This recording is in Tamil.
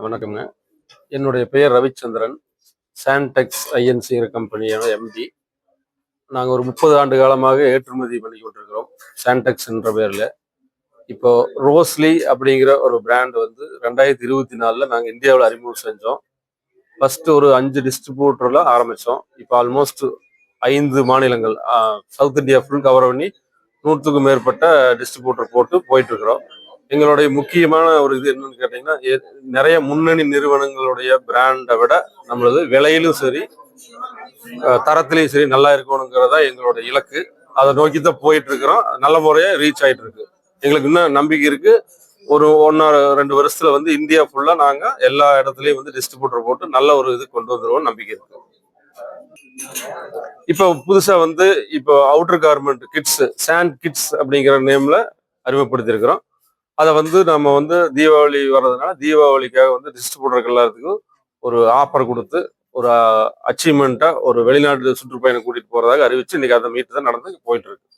வணக்கம்ங்க. என்னுடைய பெயர் ரவிச்சந்திரன். சான்டெக்ஸ் ஐஎன்சிங்கிற கம்பெனியோட எம்டி நாங்கள் ஒரு முப்பது ஆண்டு காலமாக ஏற்றுமதி பண்ணி கொண்டிருக்கிறோம். சான்டெக்ஸ் என்ற பேரில் இப்போ ரோஸ்லி அப்படிங்கிற ஒரு பிராண்ட் வந்து ரெண்டாயிரத்தி இருபத்தி நாலில் நாங்கள் இந்தியாவில் அறிமுகம் செஞ்சோம். ஃபர்ஸ்ட் ஒரு அஞ்சு டிஸ்ட்ரிபியூட்டரில் ஆரம்பித்தோம் இப்போ ஆல்மோஸ்ட் ஐந்து மாநிலங்கள் சவுத் இந்தியா ஃபுல் கவர் பண்ணி நூற்றுக்கும் மேற்பட்ட டிஸ்ட்ரிபியூட்டர் போட்டு போயிட்டு இருக்கிறோம். எங்களுடைய முக்கியமான ஒரு இது என்னன்னு கேட்டீங்கன்னா நிறைய முன்னணி நிறுவனங்களுடைய பிராண்டை விட நம்மளது விலையிலும் சரி தரத்திலையும் சரி நல்லா இருக்கணுங்கிறதா எங்களோட இலக்கு. அதை நோக்கி தான் போயிட்டு இருக்கிறோம் நல்ல முறையா ரீச் ஆயிட்டு இருக்கு எங்களுக்கு இன்னும் நம்பிக்கை இருக்கு. ஒரு ஒன்னா ரெண்டு வருஷத்துல வந்து இந்தியா ஃபுல்லா நாங்க எல்லா இடத்துலயும் வந்து டிஸ்ட்ரிபியூட்டர் போட்டு நல்ல ஒரு இது கொண்டு வந்துருவோம் நம்பிக்கை இருக்கு. இப்போ புதுசா வந்து இப்போ அவுட்டர் கார்மெண்ட் கிட்ஸ் சாண்ட் கிட்ஸ் அப்படிங்கிற நேம்ல அறிமுகப்படுத்தியிருக்கிறோம். அதை வந்து நம்ம வந்து தீபாவளி வர்றதுனால தீபாவளிக்காக வந்து டிஸ்ட்ரிபியூட்டருக்கு எல்லாத்துக்கும் ஒரு ஆஃபர் கொடுத்து ஒரு அச்சீவ்மெண்ட்டாக ஒரு வெளிநாட்டு சுற்றுப்பயணம் கூட்டிட்டு போறதாக அறிவிச்சு இன்னைக்கு அந்த மீட் தான் நடந்து போயிட்டு இருக்கு.